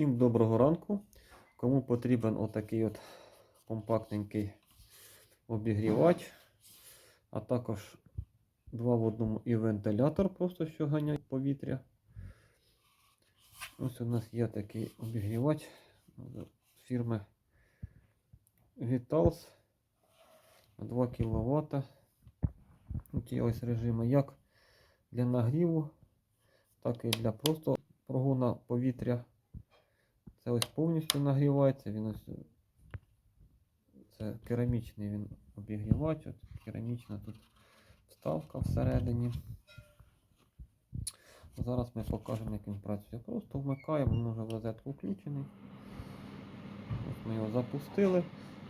Всім доброго ранку. Кому потрібен отакий от компактненький обігрівач, а також два в одному і вентилятор, просто що ганять повітря. Ось у нас є такий обігрівач фірми Vitals 2 кВт. Ті ось режими як для нагріву, так і для просто прогону повітря. Це ось повністю нагрівається. Він ось це керамічний він обігрівач. От керамічна тут вставка всередині. Зараз ми покажемо, як він працює. Просто вмикаємо, він вже в розетку включений. Ось ми його запустили.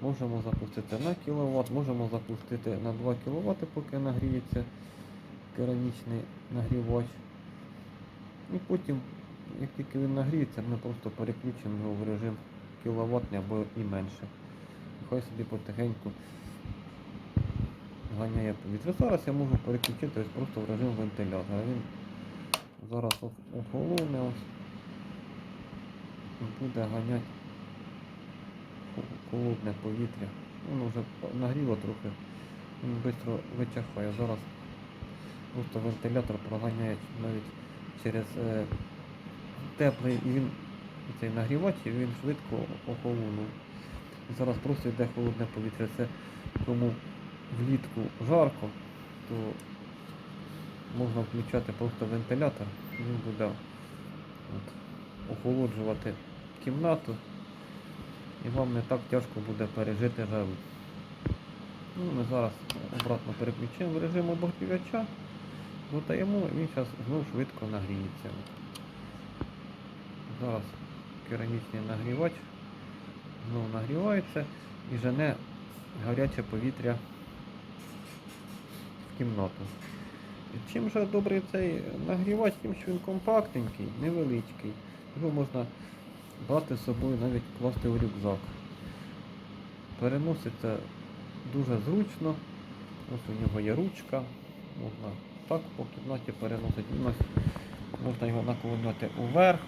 Можемо запустити на кВт, можемо запустити на 2 кВт, поки нагріється керамічний нагрівач. І потім, як тільки він нагріється, ми просто переключимо його в режим кіловатний або і менше. Хай собі потихеньку ганяє повітря. Зараз я можу переключити ось просто в режим вентилятора. Він зараз ох- охолоне ось. Буде ганяти холодне повітря. Воно вже нагріло трохи, він швидко вичахає. Зараз просто вентилятор проганяє навіть через е, теплий і він цей нагрівач, і він швидко охолонув. Зараз просто йде холодне повітря. Це кому влітку жарко, то можна включати просто вентилятор, він буде от, охолоджувати кімнату, і вам не так тяжко буде пережити жару. Ну, ми зараз обратно переключимо в режим обогрівача, додаємо, і він зараз знову швидко нагріється. Зараз керамічний нагрівач знову нагрівається і жене гаряче повітря в кімнату. Чим же добрий цей нагрівач, тим, що він компактненький, невеличкий. Його можна брати з собою, навіть класти в рюкзак. Переноситься дуже зручно. Ось у нього є ручка. Можна так по кімнаті переносити. Можна його наклоняти уверх,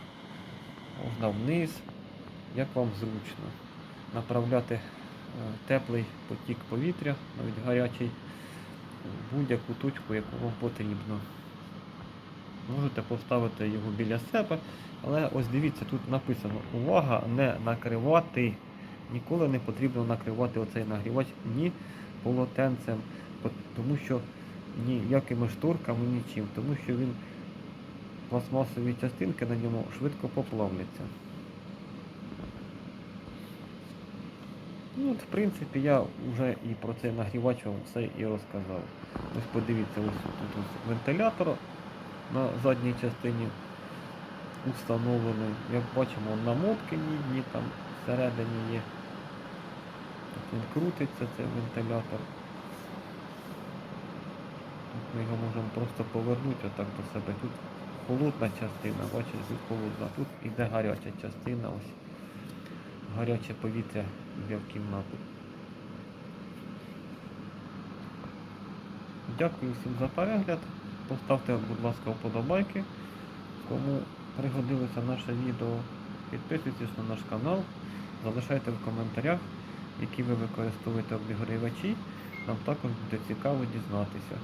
можна вниз, як вам зручно. Направляти е, теплий потік повітря, навіть гарячий, в будь-яку точку, яку вам потрібно. Можете поставити його біля себе, але ось дивіться, тут написано увага, не накривати. Ніколи не потрібно накривати оцей нагрівач ні полотенцем, тому що ніякими шторками, нічим, тому що він пластмасові частинки на ньому швидко поплавляться. Ну, от, в принципі, я вже і про цей нагрівач вам все і розказав. Ось подивіться, ось тут ось вентилятор на задній частині установлений. Як бачимо, намотки ні, там всередині є. Тут він крутиться, цей вентилятор. Ми його можемо просто повернути отак до себе. Тут холодна частина, бачите, тут холодна, тут іде гаряча частина, ось гаряче повітря йде в кімнату. Дякую всім за перегляд. Поставте, будь ласка, вподобайки. Кому пригодилося наше відео, підписуйтесь на наш канал, залишайте в коментарях, які ви використовуєте обігрівачі. Нам також буде цікаво дізнатися.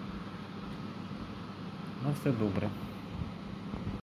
На все добре.